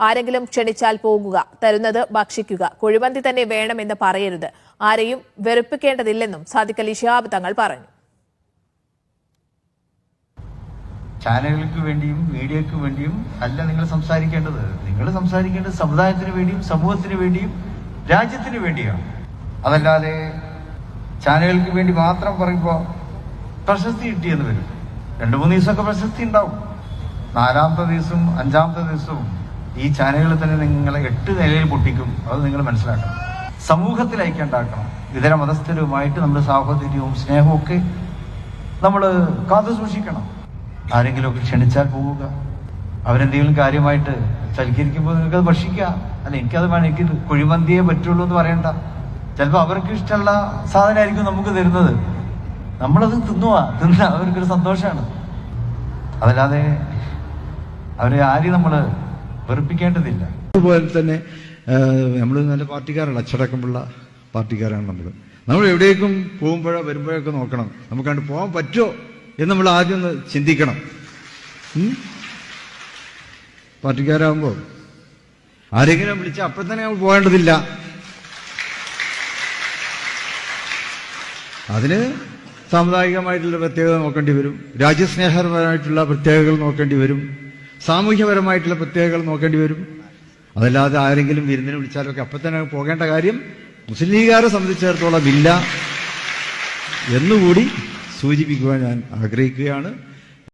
ആരെങ്കിലും ക്ഷണിച്ചാൽ പോകുക തരുന്നത് ഭക്ഷിക്കുക കുഴിമന്തി തന്നെ വേണമെന്ന് പറയരുത്. ആരെയും വെറുപ്പിക്കേണ്ടതില്ലെന്നും സാദിഖ് അലി ഷിഹാബ് തങ്ങൾ പറഞ്ഞു. ചാനലുകൾക്ക് വേണ്ടിയും മീഡിയക്ക് വേണ്ടിയും അല്ല നിങ്ങൾ സംസാരിക്കേണ്ടത്. നിങ്ങൾ സംസാരിക്കേണ്ടത് സമുദായത്തിന് വേണ്ടിയും സമൂഹത്തിന് വേണ്ടിയും രാജ്യത്തിന് വേണ്ടിയാണ്. അതല്ലാതെ ചാനലുകൾക്ക് വേണ്ടി മാത്രം പറയുമ്പോൾ പ്രശസ്തി കിട്ടിയെന്ന് വരും. രണ്ടു മൂന്ന് ദിവസമൊക്കെ പ്രശസ്തി ഉണ്ടാവും. നാലാമത്തെ ദിവസവും അഞ്ചാമത്തെ ദിവസവും ഈ ചാനലുകൾ തന്നെ നിങ്ങളെ എട്ട് നിലയിൽ പൊട്ടിക്കും. അത് നിങ്ങൾ മനസ്സിലാക്കണം. സമൂഹത്തിൽ ഐക്യം ഉണ്ടാക്കണം ഇതര മതസ്ഥരുമായിട്ട് നമ്മുടെ സാഹോദര്യവും സ്നേഹവും ഒക്കെ നമ്മൾ കാത്തു സൂക്ഷിക്കണം. ആരെങ്കിലുമൊക്കെ ക്ഷണിച്ചാൽ പോവുക. അവരെന്തെങ്കിലും കാര്യമായിട്ട് സൽക്കരിക്കുമ്പോൾ നിങ്ങൾക്കത് ഭക്ഷിക്കുക. അല്ല എനിക്കത് വേണം. എനിക്ക് കുഴിമന്തിയേ പറ്റുള്ളൂ എന്ന് പറയണ്ട. ചിലപ്പോൾ അവർക്ക് ഇഷ്ടമുള്ള സാധനമായിരിക്കും നമുക്ക് തരുന്നത്. നമ്മളത് തിന്നുക. തിന്ന അവർക്കൊരു സന്തോഷമാണ്. അതല്ലാതെ അവരെ ആരെയും നമ്മൾ വെറുപ്പിക്കേണ്ടതില്ല. അതുപോലെ തന്നെ നമ്മൾ നല്ല പാർട്ടിക്കാരാണ് അച്ചടക്കമുള്ള പാർട്ടിക്കാരാണ് നമ്മൾ നമ്മൾ എവിടേക്കും പോകുമ്പോഴോ വരുമ്പോഴൊക്കെ നോക്കണം. നമുക്ക് കണ്ട് പോകാൻ പറ്റുമോ എന്ന് നമ്മൾ ആദ്യം ഒന്ന് ചിന്തിക്കണം? പാർട്ടിക്കാരാകുമ്പോൾ ആരെങ്കിലും വിളിച്ചാൽ അപ്പം തന്നെ നമ്മൾ പോകേണ്ടതില്ല. അതിന് സാമുദായികമായിട്ടുള്ള പ്രത്യേകത നോക്കേണ്ടി വരും. രാജ്യസ്നേഹപരമായിട്ടുള്ള പ്രത്യേകതകൾ നോക്കേണ്ടി വരും. സാമൂഹ്യപരമായിട്ടുള്ള പ്രത്യേകതകൾ നോക്കേണ്ടി വരും. അതല്ലാതെ ആരെങ്കിലും വിരുന്നിന് വിളിച്ചാലൊക്കെ അപ്പം തന്നെ പോകേണ്ട കാര്യം മുസ്ലിം ലീഗുകാരെ സംബന്ധിച്ചിടത്തോളം ഇല്ല എന്നുകൂടി സൂചിപ്പിക്കുവാൻ ഞാൻ ആഗ്രഹിക്കുകയാണ്.